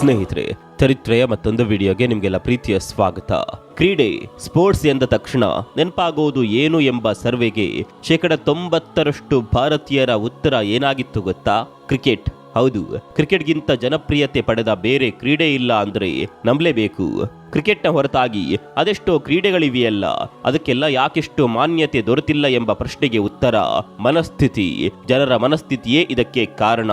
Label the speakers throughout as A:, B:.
A: ಸ್ನೇಹಿತರೆ, ಚರಿತ್ರೆಯ ಮತ್ತೊಂದು ವಿಡಿಯೋಗೆ ನಿಮಗೆಲ್ಲ ಪ್ರೀತಿಯ ಸ್ವಾಗತ. ಕ್ರೀಡೆ, ಸ್ಪೋರ್ಟ್ಸ್ ಎಂದ ತಕ್ಷಣ ನೆನಪಾಗುವುದು ಏನು ಎಂಬ ಸರ್ವೆಗೆ ಶೇಕಡ ತೊಂಬತ್ತರಷ್ಟು ಭಾರತೀಯರ ಉತ್ತರ ಏನಾಗಿತ್ತು ಗೊತ್ತಾ? ಕ್ರಿಕೆಟ್. ಹೌದು, ಕ್ರಿಕೆಟ್ಗಿಂತ ಜನಪ್ರಿಯತೆ ಪಡೆದ ಬೇರೆ ಕ್ರೀಡೆ ಇಲ್ಲ ಅಂದ್ರೆ ನಂಬಲೇಬೇಕು. ಕ್ರಿಕೆಟ್ನ ಹೊರತಾಗಿ ಅದೆಷ್ಟೋ ಕ್ರೀಡೆಗಳಿವೆಯಲ್ಲ, ಅದಕ್ಕೆಲ್ಲ ಯಾಕೆಷ್ಟು ಮಾನ್ಯತೆ ದೊರೆತಿಲ್ಲ ಎಂಬ ಪ್ರಶ್ನೆಗೆ ಉತ್ತರ, ಮನಸ್ಥಿತಿ. ಜನರ ಮನಸ್ಥಿತಿಯೇ ಇದಕ್ಕೆ ಕಾರಣ.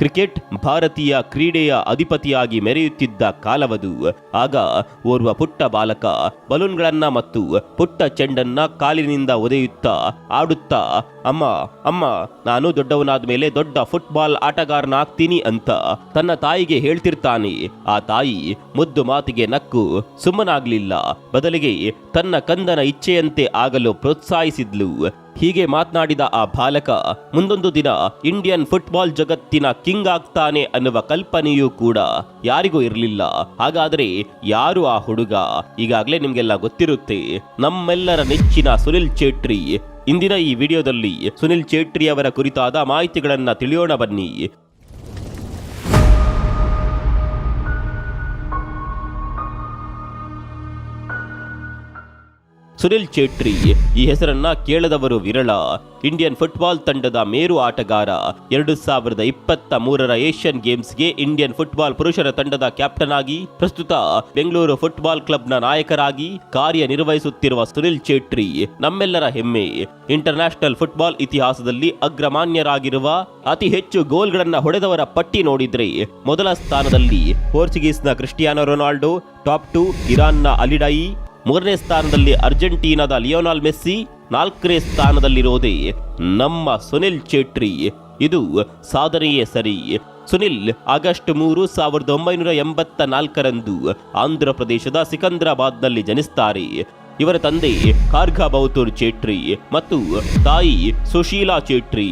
A: ಕ್ರಿಕೆಟ್ ಭಾರತೀಯ ಕ್ರೀಡೆಯ ಅಧಿಪತಿಯಾಗಿ ಮೆರೆಯುತ್ತಿದ್ದ ಕಾಲವದು. ಆಗ ಓರ್ವ ಪುಟ್ಟ ಬಾಲಕ ಬಲೂನ್ಗಳನ್ನ ಮತ್ತು ಪುಟ್ಟ ಚೆಂಡನ್ನ ಕಾಲಿನಿಂದ ಒದೆಯುತ್ತಾ, ಆಡುತ್ತಾ, ಅಮ್ಮ ಅಮ್ಮ, ನಾನು ದೊಡ್ಡವನಾದ ಮೇಲೆ ದೊಡ್ಡ ಫುಟ್ಬಾಲ್ ಆಟಗಾರನಾಗ್ತೀನಿ ಅಂತ ತನ್ನ ತಾಯಿಗೆ ಹೇಳ್ತಿರ್ತಾನೆ. ಆ ತಾಯಿ ಮುದ್ದು ಮಾತಿಗೆ ನಕ್ಕು ಸುಮ್ಮನಾಗ್ಲಿಲ್ಲ. ಬದಲಿಗೆ ತನ್ನ ಕಂದನ ಇಚ್ಛೆಯಂತೆ ಆಗಲು ಪ್ರೋತ್ಸಾಹಿಸಿದ್ಲು. ಹೀಗೆ ಮಾತನಾಡಿದ ಆ ಬಾಲಕ, ಮುಂದೊಂದು ದಿನ ಇಂಡಿಯನ್ ಫುಟ್ಬಾಲ್ ಜಗತ್ತಿನ ಕಿಂಗ್ ಆಗ್ತಾನೆ ಅನ್ನುವ ಕಲ್ಪನೆಯೂ ಕೂಡ ಯಾರಿಗೂ ಇರಲಿಲ್ಲ. ಹಾಗಾದ್ರೆ ಯಾರು ಆ ಹುಡುಗ? ಈಗಾಗಲೇ ನಿಮ್ಗೆಲ್ಲ ಗೊತ್ತಿರುತ್ತೆ. ನಮ್ಮೆಲ್ಲರ ನೆಚ್ಚಿನ ಸುನಿಲ್ ಚೇಟ್ರಿ ಇಂದಿನ ಈ ವಿಡಿಯೋದಲ್ಲಿ ಸುನಿಲ್ ಚೇಟ್ರಿ ಅವರ ಕುರಿತಾದ ಮಾಹಿತಿಗಳನ್ನ ತಿಳಿಯೋಣ ಬನ್ನಿ. ಸುನಿಲ್ ಚೇಟ್ರಿ ಈ ಹೆಸರನ್ನ ಕೇಳದವರು ವಿರಳ. ಇಂಡಿಯನ್ ಫುಟ್ಬಾಲ್ ತಂಡದ ಮೇರು ಆಟಗಾರ. ಎರಡು ಸಾವಿರದ ಇಪ್ಪತ್ತ ಮೂರರ ಏಷ್ಯನ್ ಗೇಮ್ಸ್ಗೆ ಇಂಡಿಯನ್ ಫುಟ್ಬಾಲ್ ಪುರುಷರ ತಂಡದ ಕ್ಯಾಪ್ಟನ್ ಆಗಿ ಪ್ರಸ್ತುತ ಬೆಂಗಳೂರು ಫುಟ್ಬಾಲ್ ಕ್ಲಬ್ನ ನಾಯಕರಾಗಿ ಕಾರ್ಯನಿರ್ವಹಿಸುತ್ತಿರುವ ಸುನಿಲ್ ಚೇಟ್ರಿ ನಮ್ಮೆಲ್ಲರ ಹೆಮ್ಮೆ. ಇಂಟರ್ನ್ಯಾಷನಲ್ ಫುಟ್ಬಾಲ್ ಇತಿಹಾಸದಲ್ಲಿ ಅಗ್ರಮಾನ್ಯರಾಗಿರುವ ಅತಿ ಹೆಚ್ಚು ಗೋಲ್ಗಳನ್ನ ಹೊಡೆದವರ ಪಟ್ಟಿ ನೋಡಿದ್ರೆ, ಮೊದಲ ಸ್ಥಾನದಲ್ಲಿ ಪೋರ್ಚುಗೀಸ್ನ ಕ್ರಿಸ್ಟಿಯಾನೋ ರೊನಾಲ್ಡೋ, ಟಾಪ್ ಟು ಇರಾನ್ನ ಅಲಿಡಾಯಿ ಮೂರನೇ ಸ್ಥಾನದಲ್ಲಿ ಅರ್ಜೆಂಟೀನಾದ ಲಿಯೋನಾಲ್ ಮೆಸ್ಸಿ, ನಾಲ್ಕನೇ ಸ್ಥಾನದಲ್ಲಿರೋದೇ ನಮ್ಮ ಸುನಿಲ್ ಚೇಟ್ರಿ ಇದು ಸಾಧನೆಯೇ ಸರಿ. ಸುನಿಲ್, ಆಗಸ್ಟ್ ಮೂರು, ಸಾವಿರದ ಒಂಬೈನೂರ ಎಂಬತ್ತ ನಾಲ್ಕರಂದು ಆಂಧ್ರ ಪ್ರದೇಶದ ಸಿಕಂದ್ರಾಬಾದ್ನಲ್ಲಿ ಜನಿಸ್ತಾರೆ. ಇವರ ತಂದೆ ಕಾರ್ಘಾ ಬೌತೂರ್ ಚೇಟ್ರಿ ಮತ್ತು ತಾಯಿ ಸುಶೀಲಾ ಚೇಟ್ರಿ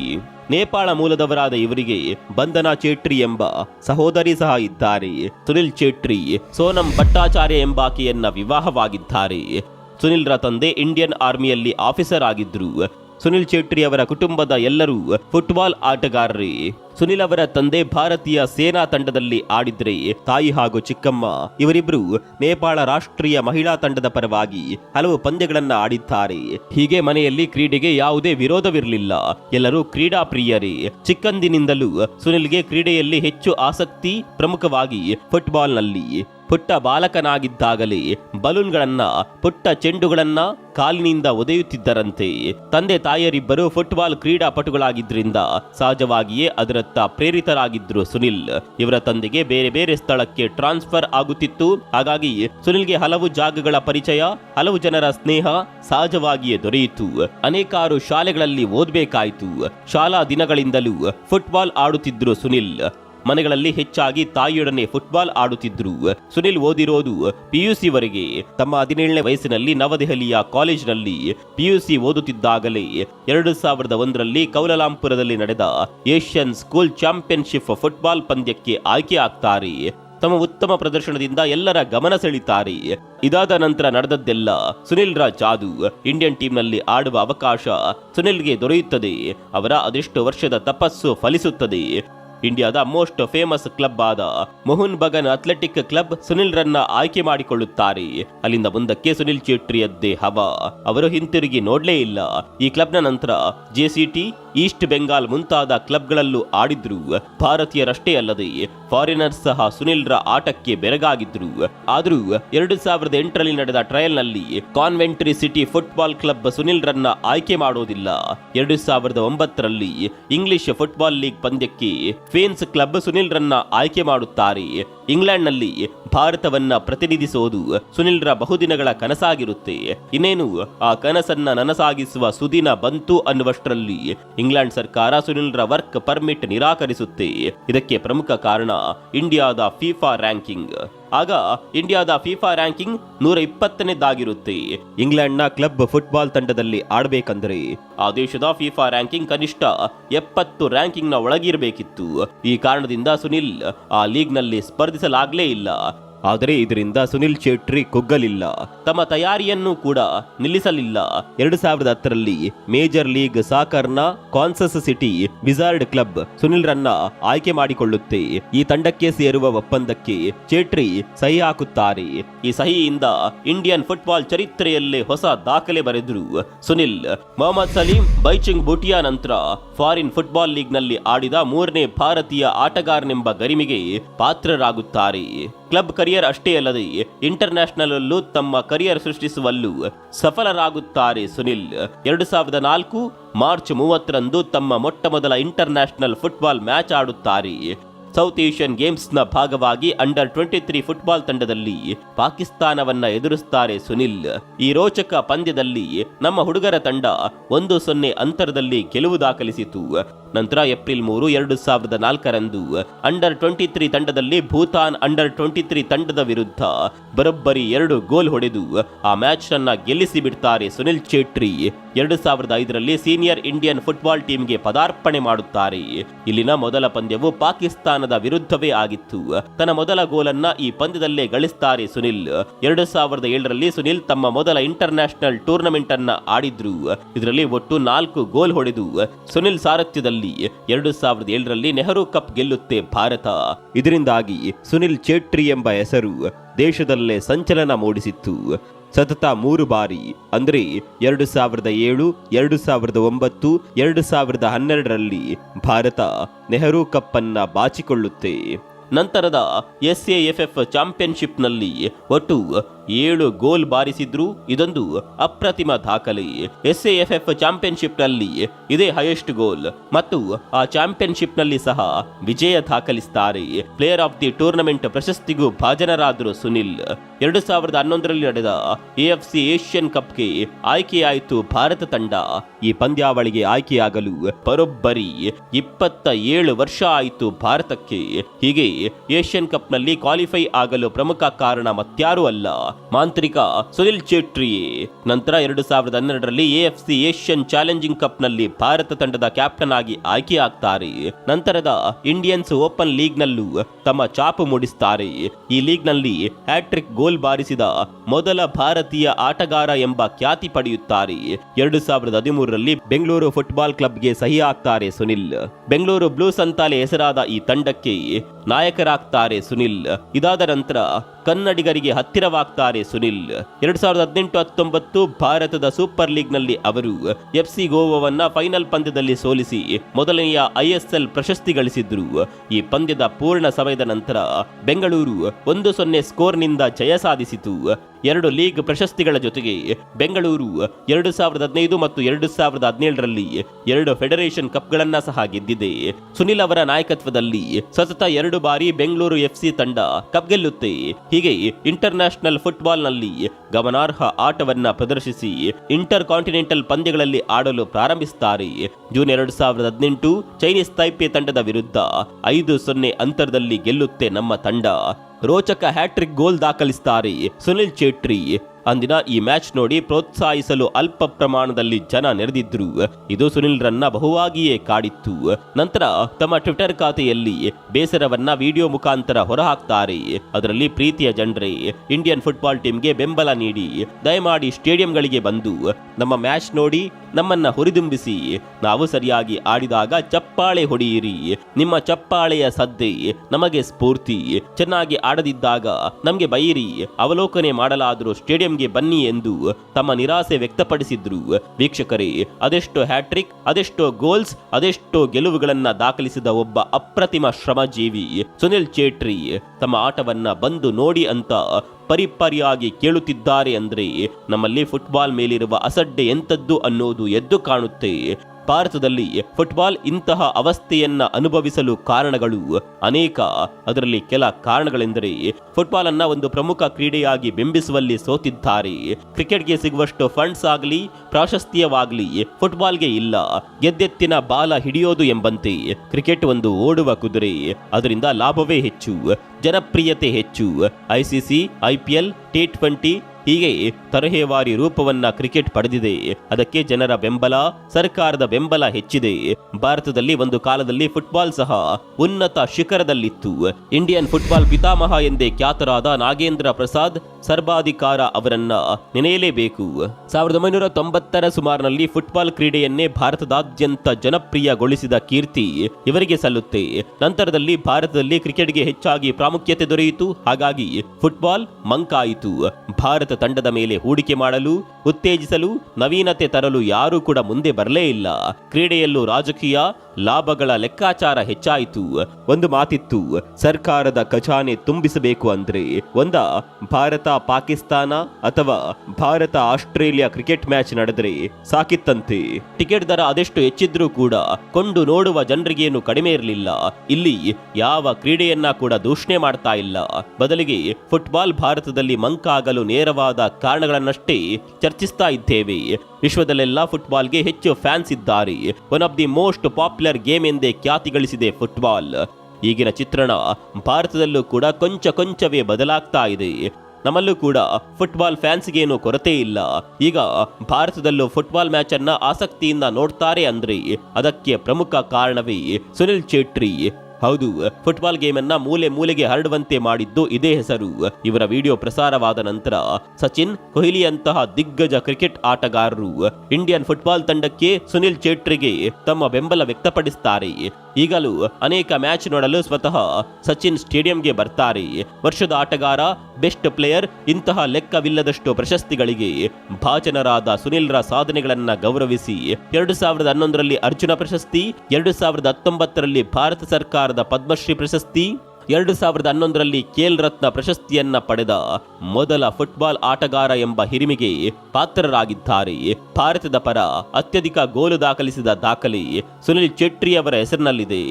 A: ನೇಪಾಳ ಮೂಲದವರಾದ ಇವರಿಗೆ ಬಂಧನ ಚೇಟ್ರಿ ಎಂಬ ಸಹೋದರಿ ಸಹ ಇದ್ದಾರೆ. ಸುನಿಲ್ ಚೇಟ್ರಿ ಸೋನಂ ಭಟ್ಟಾಚಾರ್ಯ ಎಂಬಾಕೆಯನ್ನ ವಿವಾಹವಾಗಿದ್ದಾರೆ. ಸುನಿಲ್ರ ತಂದೆ ಇಂಡಿಯನ್ ಆರ್ಮಿಯಲ್ಲಿ ಆಫೀಸರ್ ಆಗಿದ್ರು. ಸುನಿಲ್ ಚೇಟ್ರಿ ಅವರ ಕುಟುಂಬದ ಎಲ್ಲರೂ ಫುಟ್ಬಾಲ್ ಆಟಗಾರರೇ. ಸುನಿಲ್ ಅವರ ತಂದೆ ಭಾರತೀಯ ಸೇನಾ ತಂಡದಲ್ಲಿ ಆಡಿದ್ರೆ ತಾಯಿ ಹಾಗೂ ಚಿಕ್ಕಮ್ಮ, ಇವರಿಬ್ರು ನೇಪಾಳ ರಾಷ್ಟ್ರೀಯ ಮಹಿಳಾ ತಂಡದ ಪರವಾಗಿ ಹಲವು ಪಂದ್ಯಗಳನ್ನ ಆಡಿದ್ದಾರೆ. ಹೀಗೆ ಮನೆಯಲ್ಲಿ ಕ್ರೀಡೆಗೆ ಯಾವುದೇ ವಿರೋಧವಿರಲಿಲ್ಲ. ಎಲ್ಲರೂ ಕ್ರೀಡಾ ಪ್ರಿಯರೇ. ಚಿಕ್ಕಂದಿನಿಂದಲೂ ಸುನಿಲ್ಗೆ ಕ್ರೀಡೆಯಲ್ಲಿ ಹೆಚ್ಚು ಆಸಕ್ತಿ ಪ್ರಮುಖವಾಗಿ ಫುಟ್ಬಾಲ್ನಲ್ಲಿ. ಪುಟ್ಟ ಬಾಲಕನಾಗಿದ್ದಾಗಲೇ ಬಲೂನ್ಗಳನ್ನ, ಪುಟ್ಟ ಚೆಂಡುಗಳನ್ನ ಕಾಲಿನಿಂದ ಒದೆಯುತ್ತಿದ್ದರಂತೆ. ತಂದೆ ತಾಯಿಯರಿಬ್ಬರು ಫುಟ್ಬಾಲ್ ಕ್ರೀಡಾಪಟುಗಳಾಗಿದ್ದರಿಂದ ಸಹಜವಾಗಿಯೇ ಅದರತ್ತ ಪ್ರೇರಿತರಾಗಿದ್ರು ಸುನಿಲ್. ಇವರ ತಂದೆಗೆ ಬೇರೆ ಬೇರೆ ಸ್ಥಳಕ್ಕೆ ಟ್ರಾನ್ಸ್ಫರ್ ಆಗುತ್ತಿತ್ತು. ಹಾಗಾಗಿ ಸುನಿಲ್ಗೆ ಹಲವು ಜಾಗಗಳ ಪರಿಚಯ, ಹಲವು ಜನರ ಸ್ನೇಹ ಸಹಜವಾಗಿಯೇ ದೊರೆಯಿತು. ಅನೇಕಾರು ಶಾಲೆಗಳಲ್ಲಿ ಓದಬೇಕಾಯಿತು. ಶಾಲಾ ದಿನಗಳಿಂದಲೂ ಫುಟ್ಬಾಲ್ ಆಡುತ್ತಿದ್ರು ಸುನಿಲ್. ಮನೆಗಳಲ್ಲಿ ಹೆಚ್ಚಾಗಿ ತಾಯಿಯೊಡನೆ ಫುಟ್ಬಾಲ್ ಆಡುತ್ತಿದ್ದರು. ಸುನಿಲ್ ಓದಿರೋದು ಪಿಯುಸಿವರೆಗೆ. ತಮ್ಮ ಹದಿನೇಳನೇ ವಯಸ್ಸಿನಲ್ಲಿ ನವದೆಹಲಿಯ ಕಾಲೇಜಿನಲ್ಲಿ ಪಿಯುಸಿ ಓದುತ್ತಿದ್ದಾಗಲೇ ಎರಡು ಸಾವಿರದ ಒಂದರಲ್ಲಿ ಕೌಲಾಲಂಪುರದಲ್ಲಿ ನಡೆದ ಏಷ್ಯನ್ ಸ್ಕೂಲ್ ಚಾಂಪಿಯನ್ಶಿಪ್ ಫುಟ್ಬಾಲ್ ಪಂದ್ಯಕ್ಕೆ ಆಯ್ಕೆ ಆಗ್ತಾರೆ. ತಮ್ಮ ಉತ್ತಮ ಪ್ರದರ್ಶನದಿಂದ ಎಲ್ಲರ ಗಮನ ಸೆಳೀತಾರೆ. ಇದಾದ ನಂತರ ನಡೆದದ್ದೆಲ್ಲ ಸುನಿಲ್ ರಾಜ್ ಜಾದು ಇಂಡಿಯನ್ ಟೀಮ್ನಲ್ಲಿ ಆಡುವ ಅವಕಾಶ ಸುನಿಲ್ಗೆ ದೊರೆಯುತ್ತದೆ. ಅವರ ಅದೆಷ್ಟು ವರ್ಷದ ತಪಸ್ಸು ಫಲಿಸುತ್ತದೆ. ಇಂಡಿಯಾದ ಮೋಸ್ಟ್ ಫೇಮಸ್ ಕ್ಲಬ್ ಆದ ಮೋಹನ್ ಬಗನ್ ಅಥ್ಲೆಟಿಕ್ ಕ್ಲಬ್ ಸುನಿಲ್ ರನ್ನ ಆಯ್ಕೆ ಮಾಡಿಕೊಳ್ಳುತ್ತಾರೆ. ಅಲ್ಲಿಂದ ಮುಂದಕ್ಕೆ ಸುನಿಲ್ ಚೇಟ್ರಿಯದ್ದೇ ಹವಾ. ಅವರು ಹಿಂತಿರುಗಿ ನೋಡ್ಲೇ ಇಲ್ಲ. ಈ ಕ್ಲಬ್ನ ನಂತರ ಜೆಸಿಟಿ ಈಸ್ಟ್ ಬೆಂಗಾಲ್ ಮುಂತಾದ ಕ್ಲಬ್ಗಳಲ್ಲೂ ಆಡಿದ್ರು ಭಾರತೀಯರಷ್ಟೇ ಅಲ್ಲದೆ ಫಾರಿನರ್ಸ್ ಸಹ ಸುನಿಲ್ ರ ಆಟಕ್ಕೆ ಬೆರಗಾಗಿದ್ರು, ಆದರೂ ಎರಡು ಸಾವಿರದ ಎಂಟರಲ್ಲಿ ನಡೆದ ಟ್ರಯಲ್ನಲ್ಲಿ Coventry city football club Sunil ರನ್ನ ಆಯ್ಕೆ ಮಾಡೋದಿಲ್ಲ. ಎರಡು ಸಾವಿರದ ಒಂಬತ್ತರಲ್ಲಿ ಇಂಗ್ಲಿಷ್ ಫುಟ್ಬಾಲ್ ಲೀಗ್ ಪಂದ್ಯಕ್ಕೆ ಫೇನ್ಸ್ ಕ್ಲಬ್ ಸುನಿಲ್ರನ್ನ ಆಯ್ಕೆ ಮಾಡುತ್ತಾರೆ. ಇಂಗ್ಲೆಂಡ್ನಲ್ಲಿ ಭಾರತವನ್ನ ಪ್ರತಿನಿಧಿಸುವುದು ಸುನಿಲ್ರ ಬಹುದಿನಗಳ ಕನಸಾಗಿರುತ್ತೆ. ಇನ್ನೇನು, ಆ ಕನಸನ್ನ ನನಸಾಗಿಸುವ ಸುದಿನ ಬಂತು ಅನ್ನುವಷ್ಟರಲ್ಲಿ ಇಂಗ್ಲೆಂಡ್ ಸರ್ಕಾರ ಸುನಿಲ್ ರ ವರ್ಕ್ ಪರ್ಮಿಟ್ ನಿರಾಕರಿಸುತ್ತೆ. ಇದಕ್ಕೆ ಪ್ರಮುಖ ಕಾರಣ ಇಂಡಿಯಾದ ಫಿಫಾ ರ್ಯಾಂಕಿಂಗ್. ಆಗ ಇಂಡಿಯಾದ ಫಿಫಾ ರ್ಯಾಂಕಿಂಗ್ ನೂರ ಇಪ್ಪತ್ತನೇದಾಗಿರುತ್ತೆ. ಇಂಗ್ಲೆಂಡ್ನ ಕ್ಲಬ್ ಫುಟ್ಬಾಲ್ ತಂಡದಲ್ಲಿ ಆಡಬೇಕಂದ್ರೆ ಆ ದೇಶದ ಫಿಫಾ ರ್ಯಾಂಕಿಂಗ್ ಕನಿಷ್ಠ ಎಪ್ಪತ್ತು ರ್ಯಾಂಕಿಂಗ್ನ ಒಳಗಿರಬೇಕಿತ್ತು. ಈ ಕಾರಣದಿಂದ ಸುನಿಲ್ ಆ ಲೀಗ್ನಲ್ಲಿ ಸ್ಪರ್ಧಿಸಲಾಗಲೇ ಇಲ್ಲ. ಆದರೆ ಇದರಿಂದ ಸುನಿಲ್ ಚೇಟ್ರಿ ಕುಗ್ಗಲಿಲ್ಲ. ತಮ್ಮ ತಯಾರಿಯನ್ನು ಕೂಡ ನಿಲ್ಲಿಸಲಿಲ್ಲ. ಎರಡು ಸಾವಿರದ ಹತ್ತರಲ್ಲಿ major league ಸಾಕರ್ನ Kansas city wizard club Sunil ರನ್ನ ಆಯ್ಕೆ ಮಾಡಿಕೊಳ್ಳುತ್ತೆ. ಈ ತಂಡಕ್ಕೆ ಸೇರುವ ಒಪ್ಪಂದಕ್ಕೆ ಚೇಟ್ರಿ ಸಹಿ ಹಾಕುತ್ತಾರೆ. ಈ ಸಹಿಯಿಂದ ಇಂಡಿಯನ್ ಫುಟ್ಬಾಲ್ ಚರಿತ್ರೆಯಲ್ಲೇ ಹೊಸ ದಾಖಲೆ ಬರೆದ್ರು ಸುನಿಲ್. ಮೊಹಮ್ಮದ್ ಸಲೀಂ, ಬೈಚಿಂಗ್ ಬುಟಿಯಾ ನಂತರ ಫಾರಿನ್ ಫುಟ್ಬಾಲ್ ಲೀಗ್ನಲ್ಲಿ ಆಡಿದ ಮೂರನೇ ಭಾರತೀಯ ಆಟಗಾರನೆಂಬ ಗರಿಮೆಗೆ ಪಾತ್ರರಾಗುತ್ತಾರೆ. ಕ್ಲಬ್ ಕರಿಯರ್ ಅಷ್ಟೇ ಅಲ್ಲದೆ ಇಂಟರ್ನ್ಯಾಷನಲಲ್ಲೂ ತಮ್ಮ ಕರಿಯರ್ ಸೃಷ್ಟಿಸುವಲ್ಲೂ ಸಫಲರಾಗುತ್ತಾರೆ ಸುನಿಲ್. ಎರಡು ಸಾವಿರದ ನಾಲ್ಕು ಮಾರ್ಚ್ ಮೂವತ್ತರಂದು ತಮ್ಮ ಮೊಟ್ಟ ಮೊದಲ ಇಂಟರ್ನ್ಯಾಷನಲ್ ಫುಟ್ಬಾಲ್ ಮ್ಯಾಚ್ ಆಡುತ್ತಾರೆ. ಸೌತ್ ಏಷ್ಯನ್ ಗೇಮ್ಸ್ನ ಭಾಗವಾಗಿ ಅಂಡರ್ ಟ್ವೆಂಟಿ ತ್ರೀ ಫುಟ್ಬಾಲ್ ತಂಡದಲ್ಲಿ ಪಾಕಿಸ್ತಾನವನ್ನ ಎದುರಿಸುತ್ತಾರೆ ಸುನಿಲ್. ಈ ರೋಚಕ ಪಂದ್ಯದಲ್ಲಿ ನಮ್ಮ ಹುಡುಗರ ತಂಡ ಒಂದು ಸೊನ್ನೆ ಅಂತರದಲ್ಲಿ ಗೆಲುವು ದಾಖಲಿಸಿತು. ನಂತರ ಏಪ್ರಿಲ್ ಮೂರು, ಎರಡು ಸಾವಿರದ ನಾಲ್ಕರಂದು ಅಂಡರ್ ಟ್ವೆಂಟಿ ತ್ರೀ ತಂಡದಲ್ಲಿ ಭೂತಾನ್ ಅಂಡರ್ ಟ್ವೆಂಟಿ ತ್ರೀ ತಂಡದ ವಿರುದ್ಧ ಬರೋಬ್ಬರಿ ಎರಡು ಗೋಲ್ ಹೊಡೆದು ಆ ಮ್ಯಾಚ್ ಅನ್ನ ಗೆಲ್ಲಿಸಿ ಬಿಡ್ತಾರೆ ಸುನಿಲ್ ಚೇಟ್ರಿ ಎರಡು ಸಾವಿರದ ಐದರಲ್ಲಿ ಸೀನಿಯರ್ ಇಂಡಿಯನ್ ಫುಟ್ಬಾಲ್ ಟೀಮ್ಗೆ ಪದಾರ್ಪಣೆ ಮಾಡುತ್ತಾರೆ. ಇಲ್ಲಿನ ಮೊದಲ ಪಂದ್ಯವು ಪಾಕಿಸ್ತಾನದ ವಿರುದ್ಧವೇ ಆಗಿತ್ತು. ತನ್ನ ಮೊದಲ ಗೋಲನ್ನ ಈ ಪಂದ್ಯದಲ್ಲೇ ಗಳಿಸ್ತಾರೆ ಸುನಿಲ್. ಎರಡು ಸಾವಿರದ ಏಳರಲ್ಲಿ ಸುನಿಲ್ ತಮ್ಮ ಮೊದಲ ಇಂಟರ್ನ್ಯಾಷನಲ್ ಟೂರ್ನಮೆಂಟ್ ಅನ್ನ ಆಡಿದ್ರು. ಇದರಲ್ಲಿ ಒಟ್ಟು ನಾಲ್ಕು ಗೋಲ್ ಹೊಡೆದು ಸುನಿಲ್ ಸಾರಥ್ಯದಲ್ಲಿ ಎರಡು ಸಾವಿರದ ಏಳರಲ್ಲಿ ನೆಹರು ಕಪ್ ಗೆಲ್ಲುತ್ತೆ ಭಾರತ. ಇದರಿಂದಾಗಿ ಸುನಿಲ್ ಚೇಟ್ರಿ ಎಂಬ ಹೆಸರು ದೇಶದಲ್ಲೇ ಸಂಚಲನ ಮೂಡಿಸಿತ್ತು. ಸತತ ಮೂರು ಬಾರಿ, ಅಂದರೆ ಎರಡು ಸಾವಿರದ ಏಳು, ಎರಡು ಸಾವಿರದ ಒಂಬತ್ತು, ಎರಡು ಸಾವಿರದ ಹನ್ನೆರಡರಲ್ಲಿ ಭಾರತ ನೆಹರು ಕಪ್ಪನ್ನು ಬಾಚಿಕೊಳ್ಳುತ್ತೆ. ನಂತರದ ಎಸ್ ಎ ಎಫ್ ಎಫ್ ಚಾಂಪಿಯನ್ಶಿಪ್ನಲ್ಲಿ ಒಟ್ಟು ಏಳು ಗೋಲ್ ಬಾರಿಸಿದ್ರು ಇದೊಂದು ಅಪ್ರತಿಮ ದಾಖಲೆ. ಎಸ್ ಎ ಎಫ್ ಎಫ್ ಚಾಂಪಿಯನ್ಶಿಪ್ನಲ್ಲಿ ಇದೇ ಹೈಯೆಸ್ಟ್ ಗೋಲ್ ಮತ್ತು ಆ ಚಾಂಪಿಯನ್ಶಿಪ್ನಲ್ಲಿ ಸಹ ವಿಜಯ ದಾಖಲಿಸುತ್ತಾರೆ ಪ್ಲೇಯರ್ ಆಫ್ ದಿ ಟೂರ್ನಮೆಂಟ್ ಪ್ರಶಸ್ತಿಗೂ ಭಾಜನರಾದರು ಸುನಿಲ್. ಎರಡು ಸಾವಿರದ ಹನ್ನೊಂದರಲ್ಲಿ ನಡೆದ ಎಎಫ್ ಸಿ ಏಷ್ಯನ್ ಕಪ್ಗೆ ಆಯ್ಕೆಯಾಯಿತು ಭಾರತ ತಂಡ. ಈ ಪಂದ್ಯಾವಳಿಗೆ ಆಯ್ಕೆಯಾಗಲು ಬರೋಬ್ಬರಿ ಇಪ್ಪತ್ತ ಏಳು ವರ್ಷ ಆಯಿತು ಭಾರತಕ್ಕೆ. ಹೀಗೆ ಏಷ್ಯನ್ ಕಪ್ನಲ್ಲಿ ಕ್ವಾಲಿಫೈ ಆಗಲು ಪ್ರಮುಖ ಕಾರಣ ಮತ್ಯಾರೂ ಅಲ್ಲ. ಮಾಂತ್ರಿಕ ಸುನಿಲ್ ಚೇಟ್ರಿ ನಂತರ ಎರಡು ಸಾವಿರದ ಹನ್ನೆರಡರಲ್ಲಿ ಎಎಫ್ಸಿ ಏಷ್ಯನ್ ಚಾಲೆಂಜಿಂಗ್ ಕಪ್ನಲ್ಲಿ ಭಾರತ ತಂಡದ ಕ್ಯಾಪ್ಟನ್ ಆಗಿ ಆಯ್ಕೆಯಾಗ್ತಾರೆ. ನಂತರದ ಇಂಡಿಯನ್ಸ್ ಓಪನ್ ಲೀಗ್ನಲ್ಲೂ ತಮ್ಮ ಚಾಪು ಮೂಡಿಸುತ್ತಾರೆ ಈ ಲೀಗ್ನಲ್ಲಿ ಹ್ಯಾಟ್ರಿಕ್ ಗೋಲ್ ಬಾರಿಸಿದ ಮೊದಲ ಭಾರತೀಯ ಆಟಗಾರ ಎಂಬ ಖ್ಯಾತಿ ಪಡೆಯುತ್ತಾರೆ. ಎರಡು ಸಾವಿರದ ಹದಿಮೂರರಲ್ಲಿ ಬೆಂಗಳೂರು ಫುಟ್ಬಾಲ್ ಕ್ಲಬ್ಗೆ ಸಹಿ ಹಾಕ್ತಾರೆ ಸುನಿಲ್. ಬೆಂಗಳೂರು ಬ್ಲೂಸ್ ಅಂತಾಲೆ ಹೆಸರಾದ ಈ ತಂಡಕ್ಕೆ ನಾಯಕರಾಗ್ತಾರೆ ಸುನಿಲ್. ಇದಾದ ನಂತರ ಕನ್ನಡಿಗರಿಗೆ ಹತ್ತಿರವಾಗ್ತಾರೆ ಸುನಿಲ್. ಎರಡ್ ಸಾವಿರದ ಹದಿನೆಂಟು, ಹತ್ತೊಂಬತ್ತು ಭಾರತದ ಸೂಪರ್ ಲೀಗ್ನಲ್ಲಿ ಅವರು ಎಫ್ ಸಿ ಗೋವಾವನ್ನ ಫೈನಲ್ ಪಂದ್ಯದಲ್ಲಿ ಸೋಲಿಸಿ ಮೊದಲನೆಯ ಐಎಸ್ಎಲ್ ಪ್ರಶಸ್ತಿ ಗಳಿಸಿದ್ರು. ಈ ಪಂದ್ಯದ ಪೂರ್ಣ ಸಮಯದ ನಂತರ ಬೆಂಗಳೂರು ಒಂದು ಸೊನ್ನೆ ಸ್ಕೋರ್ನಿಂದ ಜಯ ಸಾಧಿಸಿತು. ಎರಡು ಲೀಗ್ ಪ್ರಶಸ್ತಿಗಳ ಜೊತೆಗೆ ಬೆಂಗಳೂರು ಎರಡು ಸಾವಿರದ ಹದಿನೈದು ಮತ್ತು ಎರಡು ಸಾವಿರದ ಹದಿನೇಳರಲ್ಲಿ ಎರಡು ಫೆಡರೇಷನ್ ಕಪ್ಗಳನ್ನ ಸಹ ಗೆದ್ದಿದೆ. ಸುನಿಲ್ ಅವರ ನಾಯಕತ್ವದಲ್ಲಿ ಸತತ ಎರಡು ಬಾರಿ ಬೆಂಗಳೂರು ಎಫ್ಸಿ ತಂಡ ಕಪ್ ಗೆಲ್ಲುತ್ತೆ. ಹೀಗೆ ಇಂಟರ್ನ್ಯಾಷನಲ್ ಫುಟ್ಬಾಲ್ನಲ್ಲಿ ಗಮನಾರ್ಹ ಆಟವನ್ನ ಪ್ರದರ್ಶಿಸಿ ಇಂಟರ್ ಕಾಂಟಿನೆಂಟಲ್ ಪಂದ್ಯಗಳಲ್ಲಿ ಆಡಲು ಪ್ರಾರಂಭಿಸುತ್ತಾರೆ ಜೂನ್ ಎರಡು ಸಾವಿರದ ಹದಿನೆಂಟು ಚೈನೀಸ್ ತೈಪೆ ತಂಡದ ವಿರುದ್ಧ ಐದು ಸೊನ್ನೆ ಅಂತರದಲ್ಲಿ ಗೆಲ್ಲುತ್ತೆ ನಮ್ಮ ತಂಡ. ರೋಚಕ ಹ್ಯಾಟ್ರಿಕ್ ಗೋಲ್ ದಾಖಲಿಸ್ತಾರೆ ಸುನಿಲ್ ಚೇಟ್ರಿ ಅಂದಿನ ಈ ಮ್ಯಾಚ್ ನೋಡಿ ಪ್ರೋತ್ಸಾಹಿಸಲು ಅಲ್ಪ ಪ್ರಮಾಣದಲ್ಲಿ ಜನ ನೆರೆದಿದ್ರು. ಇದು ಸುನಿಲ್ ರನ್ನ ಬಹುವಾಗಿಯೇ ಕಾಡಿತ್ತು. ನಂತರ ತಮ್ಮ ಟ್ವಿಟರ್ ಖಾತೆಯಲ್ಲಿ ಬೇಸರವನ್ನ ವಿಡಿಯೋ ಮುಖಾಂತರ ಹೊರಹಾಕ್ತಾರೆ. ಅದರಲ್ಲಿ ಪ್ರೀತಿಯ ಜನರೇ ಇಂಡಿಯನ್ ಫುಟ್ಬಾಲ್ ಟೀಮ್ಗೆ ಬೆಂಬಲ ನೀಡಿ, ದಯಮಾಡಿ ಸ್ಟೇಡಿಯಂಗಳಿಗೆ ಬಂದು, ನಮ್ಮ ಮ್ಯಾಚ್ ನೋಡಿ ನಮ್ಮನ್ನ ಹುರಿದುಂಬಿಸಿ, ನಾವು ಸರಿಯಾಗಿ ಆಡಿದಾಗ ಚಪ್ಪಾಳೆ ಹೊಡೆಯಿರಿ. ನಿಮ್ಮ ಚಪ್ಪಾಳೆಯ ಸದ್ದೆ ನಮಗೆ ಸ್ಫೂರ್ತಿ, ಚೆನ್ನಾಗಿ ಆಡದಿದ್ದಾಗ ನಮಗೆ ಬೈರಿ ಅವಲೋಕನೆ ಮಾಡಲಾದರೂ ಸ್ಟೇಡಿಯಂಗೆ ಬನ್ನಿ ಎಂದು ತಮ್ಮ ನಿರಾಸೆ ವ್ಯಕ್ತಪಡಿಸಿದ್ರು. ವೀಕ್ಷಕರೇ, ಅದೆಷ್ಟೋ ಹ್ಯಾಟ್ರಿಕ್, ಅದೆಷ್ಟೋ ಗೋಲ್ಸ್, ಅದೆಷ್ಟೋ ಗೆಲುವುಗಳನ್ನ ದಾಖಲಿಸಿದ ಒಬ್ಬ ಅಪ್ರತಿಮ ಶ್ರಮಜೀವಿ ಸುನಿಲ್ ಚೇಟ್ರಿ ತಮ್ಮ ಆಟವನ್ನ ಬಂದು ನೋಡಿ ಅಂತ ಪರಿಪರಿಯಾಗಿ ಕೇಳುತ್ತಿದ್ದಾರೆ ಅಂದ್ರೆ ನಮ್ಮಲ್ಲಿ ಫುಟ್ಬಾಲ್ ಮೇಲಿರುವ ಅಸಡ್ಡೆ ಎಂತದ್ದು ಅನ್ನೋದು ಎದ್ದು ಕಾಣುತ್ತೆ. ಭಾರತದಲ್ಲಿ ಫುಟ್ಬಾಲ್ ಇಂತಹ ಅವಸ್ಥೆಯನ್ನ ಅನುಭವಿಸಲು ಕಾರಣಗಳು ಅನೇಕ. ಅದರಲ್ಲಿ ಕೆಲ ಕಾರಣಗಳೆಂದರೆ ಫುಟ್ಬಾಲ್ ಅನ್ನ ಒಂದು ಪ್ರಮುಖ ಕ್ರೀಡೆಯಾಗಿ ಬಿಂಬಿಸುವಲ್ಲಿ ಸೋತಿದ್ದಾರೆ. ಕ್ರಿಕೆಟ್ಗೆ ಸಿಗುವಷ್ಟು ಫಂಡ್ಸ್ ಆಗಲಿ, ಪ್ರಾಶಸ್ತ್ಯವಾಗಲಿ ಫುಟ್ಬಾಲ್ಗೆ ಇಲ್ಲ. ಗೆದ್ದೆತ್ತಿನ ಬಾಲ ಹಿಡಿಯೋದು ಎಂಬಂತೆ ಕ್ರಿಕೆಟ್ ಒಂದು ಓಡುವ ಕುದುರೆ. ಅದರಿಂದ ಲಾಭವೇ ಹೆಚ್ಚು, ಜನಪ್ರಿಯತೆ ಹೆಚ್ಚು. ಐಸಿಸಿ ಐಪಿಎಲ್ ಟಿ ಟ್ವೆಂಟಿ ಹೀಗೆ ತರಹೇವಾರಿ ರೂಪವನ್ನ ಕ್ರಿಕೆಟ್ ಪಡೆದಿದೆ. ಅದಕ್ಕೆ ಜನರ ಬೆಂಬಲ, ಸರ್ಕಾರದ ಬೆಂಬಲ ಹೆಚ್ಚಿದೆ. ಭಾರತದಲ್ಲಿ ಒಂದು ಕಾಲದಲ್ಲಿ ಫುಟ್ಬಾಲ್ ಸಹ ಉನ್ನತ ಶಿಖರದಲ್ಲಿತ್ತು. ಇಂಡಿಯನ್ ಫುಟ್ಬಾಲ್ ಪಿತಾಮಹ ಎಂದೇ ಖ್ಯಾತರಾದ ನಾಗೇಂದ್ರ ಪ್ರಸಾದ್ ಸರ್ವಾಧಿಕಾರ ಅವರನ್ನ ನೆನೆಯಲೇಬೇಕು. ಸಾವಿರದ ಒಂಬೈನೂರ ತೊಂಬತ್ತರ ಸುಮಾರಿನಲ್ಲಿ ಫುಟ್ಬಾಲ್ ಕ್ರೀಡೆಯನ್ನೇ ಭಾರತದಾದ್ಯಂತ ಜನಪ್ರಿಯಗೊಳಿಸಿದ ಕೀರ್ತಿ ಇವರಿಗೆ ಸಲ್ಲುತ್ತೆ. ನಂತರದಲ್ಲಿ ಭಾರತದಲ್ಲಿ ಕ್ರಿಕೆಟ್ಗೆ ಹೆಚ್ಚಾಗಿ ಪ್ರಾಮುಖ್ಯತೆ ದೊರೆಯಿತು. ಹಾಗಾಗಿ ಫುಟ್ಬಾಲ್ ಮಂಕಾಯಿತು. ಭಾರತ ತಂಡದ ಮೇಲೆ ಹೂಡಿಕೆ ಮಾಡಲು, ಉತ್ತೇಜಿಸಲು, ನವೀನತೆ ತರಲು ಯಾರೂ ಕೂಡ ಮುಂದೆ ಬರಲೇ ಇಲ್ಲ. ಕ್ರೀಡೆಯಲ್ಲೂ ರಾಜಕೀಯ, ಲಾಭಗಳ ಲೆಕ್ಕಾಚಾರ ಹೆಚ್ಚಾಯಿತು. ಒಂದು ಮಾತಿತ್ತು, ಸರ್ಕಾರದ ಖಜಾನೆ ತುಂಬಿಸಬೇಕು ಅಂದ್ರೆ. ಒಂದ, ಭಾರತ, ಪಾಕಿಸ್ತಾನ ಅಥವಾ ಭಾರತ, ಆಸ್ಟ್ರೇಲಿಯಾ ಕ್ರಿಕೆಟ್ ಮ್ಯಾಚ್ ನಡೆದ್ರೆ ಸಾಕಿತ್ತಂತೆ. ಟಿಕೆಟ್ ದರ ಅದೆಷ್ಟು ಹೆಚ್ಚಿದ್ರೂ ಕೂಡ ಕೊಂಡು ನೋಡುವ ಜನರಿಗೇನು ಕಡಿಮೆ ಇರಲಿಲ್ಲ. ಇಲ್ಲಿ ಯಾವ ಕ್ರೀಡೆಯನ್ನ ಕೂಡ ದೂಷಣೆ ಮಾಡ್ತಾ ಇಲ್ಲ. ಬದಲಿಗೆ, ಫುಟ್ಬಾಲ್ ಭಾರತದಲ್ಲಿ ಮಂಕಾಗಲು ನೇರವಾದ ಕಾರಣಗಳನ್ನಷ್ಟೇ ಚರ್ಚಿಸ್ತಾ ಇದ್ದೇವೆ. ವಿಶ್ವದಲ್ಲೆಲ್ಲ ಫುಟ್ಬಾಲ್ಗೆ ಹೆಚ್ಚು ಫ್ಯಾನ್ಸ್ ಇದ್ದಾರೆ. One of the most popular game ಎಂದೇ ಖ್ಯಾತಿ ಗಳಿಸಿದೆ ಫುಟ್ಬಾಲ್. ಈಗಿನ ಚಿತ್ರಣ ಭಾರತದಲ್ಲೂ ಕೂಡ ಕೊಂಚ ಕೊಂಚವೇ ಬದಲಾಗ್ತಾ ಇದೆ. ನಮ್ಮಲ್ಲೂ ಕೂಡ ಫುಟ್ಬಾಲ್ ಫ್ಯಾನ್ಸ್ಗೇನು ಕೊರತೆ ಇಲ್ಲ. ಈಗ ಭಾರತದಲ್ಲೂ ಫುಟ್ಬಾಲ್ ಮ್ಯಾಚ್ ಅನ್ನ ಆಸಕ್ತಿಯಿಂದ ನೋಡ್ತಾರೆ ಅಂದ್ರೆ ಅದಕ್ಕೆ ಪ್ರಮುಖ ಕಾರಣವೇ ಸುನಿಲ್ ಚೇಟ್ರಿ ಹೌದು ಫುಟ್ಬಾಲ್ ಗೇಮ್ ಅನ್ನ ಮೂಲೆ ಮೂಲೆಗೆ ಹರಡುವಂತೆ ಮಾಡಿದ್ದು ಇದೇ ಹೆಸರು. ಇವರ ವಿಡಿಯೋ ಪ್ರಸಾರವಾದ ನಂತರ ಸಚಿನ್ ಕೊಹ್ಲಿಯಂತಹ ದಿಗ್ಗಜ ಕ್ರಿಕೆಟ್ ಆಟಗಾರರು ಇಂಡಿಯನ್ ಫುಟ್ಬಾಲ್ ತಂಡಕ್ಕೆ ಸುನಿಲ್ ಚೇಟ್ರಿಗೆ ತಮ್ಮ ಬೆಂಬಲ ವ್ಯಕ್ತಪಡಿಸುತ್ತಾರೆ ಈಗಲೂ ಅನೇಕ ಮ್ಯಾಚ್ ನೋಡಲು ಸ್ವತಃ ಸಚಿನ್ ಸ್ಟೇಡಿಯಂಗೆ ಬರ್ತಾರೆ. ವರ್ಷದ ಆಟಗಾರ ಬೆಸ್ಟ್ ಪ್ಲೇಯರ್ ಇಂತಹ ಲೆಕ್ಕವಿಲ್ಲದಷ್ಟು ಪ್ರಶಸ್ತಿಗಳಿಗೆ ಭಾಜನರಾದ ಸುನಿಲ್ರ ಸಾಧನೆಗಳನ್ನ ಗೌರವಿಸಿ, ಎರಡು ಸಾವಿರದ ಹನ್ನೊಂದರಲ್ಲಿ ಅರ್ಜುನ ಪ್ರಶಸ್ತಿ, ಎರಡು ಸಾವಿರದ ಹತ್ತೊಂಬತ್ತರಲ್ಲಿ ಭಾರತ ಸರ್ಕಾರದ ಪದ್ಮಶ್ರೀ ಪ್ರಶಸ್ತಿ. ಎರಡು ಸಾವಿರದ ಹನ್ನೊಂದರಲ್ಲಿ ಖೇಲ್ ರತ್ನ ಪ್ರಶಸ್ತಿಯನ್ನ ಪಡೆದ ಮೊದಲ ಫುಟ್ಬಾಲ್ ಆಟಗಾರ ಎಂಬ ಹಿರಿಮೆಗೆ ಪಾತ್ರರಾಗಿದ್ದಾರೆ. ಭಾರತದ ಪರ ಅತ್ಯಧಿಕ ಗೋಲು ದಾಖಲಿಸಿದ ದಾಖಲೆ ಸುನಿಲ್ ಚೆಟ್ರಿ ಅವರ ಹೆಸರಿನಲ್ಲಿದೆ.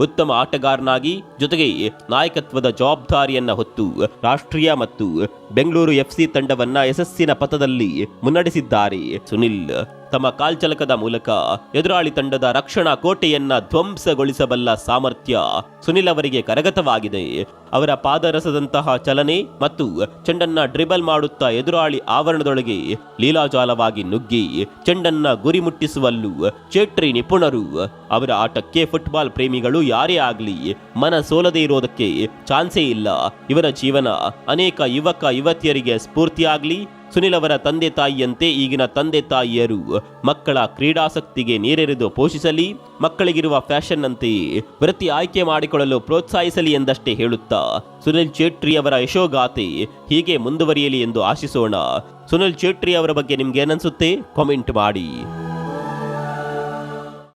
A: ಉತ್ತಮ ಆಟಗಾರನಾಗಿ ಜೊತೆಗೆ ನಾಯಕತ್ವದ ಜವಾಬ್ದಾರಿಯನ್ನ ಹೊತ್ತು ರಾಷ್ಟ್ರೀಯ ಮತ್ತು ಬೆಂಗಳೂರು ಎಫ್ಸಿ ತಂಡವನ್ನ ಯಶಸ್ಸಿನ ಪಥದಲ್ಲಿ ಮುನ್ನಡೆಸಿದ್ದಾರೆ ಸುನಿಲ್. ತಮ್ಮ ಕಾಲ್ಚಲಕದ ಮೂಲಕ ಎದುರಾಳಿ ತಂಡದ ರಕ್ಷಣಾ ಕೋಟೆಯನ್ನ ಧ್ವಂಸಗೊಳಿಸಬಲ್ಲ ಸಾಮರ್ಥ್ಯ ಸುನಿಲ್ ಅವರಿಗೆ ಕರಗತವಾಗಿದೆ. ಅವರ ಪಾದರಸದಂತಹ ಚಲನೆ ಮತ್ತು ಚೆಂಡನ್ನ ಡ್ರಿಬಲ್ ಮಾಡುತ್ತಾ ಎದುರಾಳಿ ಆವರಣದೊಳಗೆ ಲೀಲಾಜಾಲವಾಗಿ ನುಗ್ಗಿ ಚೆಂಡನ್ನ ಗುರಿ ಮುಟ್ಟಿಸುವಲ್ಲೂ ಚೇಟ್ರಿ ನಿಪುಣರು. ಅವರ ಆಟಕ್ಕೆ ಫುಟ್ಬಾಲ್ ಪ್ರೇಮಿಗಳು ಯಾರೇ ಆಗಲಿ ಮನ ಸೋಲದೇ ಇರೋದಕ್ಕೆ ಚಾನ್ಸೇ ಇಲ್ಲ. ಇವರ ಜೀವನ ಅನೇಕ ಯುವಕ ಯುವತಿಯರಿಗೆ ಸ್ಫೂರ್ತಿಯಾಗ್ಲಿ ಸುನಿಲ್ ಅವರ ತಂದೆ ತಾಯಿಯಂತೆ ಈಗಿನ ತಂದೆ ತಾಯಿಯರು ಮಕ್ಕಳ ಕ್ರೀಡಾಸಕ್ತಿಗೆ ನೀರೆರೆದು ಪೋಷಿಸಲಿ, ಮಕ್ಕಳಿಗಿರುವ ಫ್ಯಾಷನ್ ಅಂತೆ ವೃತ್ತಿ ಆಯ್ಕೆ ಮಾಡಿಕೊಳ್ಳಲು ಪ್ರೋತ್ಸಾಹಿಸಲಿ ಎಂದಷ್ಟೇ ಹೇಳುತ್ತಾ ಸುನಿಲ್ ಚೇಟ್ರಿ ಅವರ ಯಶೋಗಾಥೆ ಹೀಗೆ ಮುಂದುವರಿಯಲಿ ಎಂದು ಆಶಿಸೋಣ. ಸುನಿಲ್ ಚೇಟ್ರಿ ಅವರ ಬಗ್ಗೆ ನಿಮ್ಗೆ ಏನನ್ಸುತ್ತೆ? ಕಾಮೆಂಟ್ ಮಾಡಿ.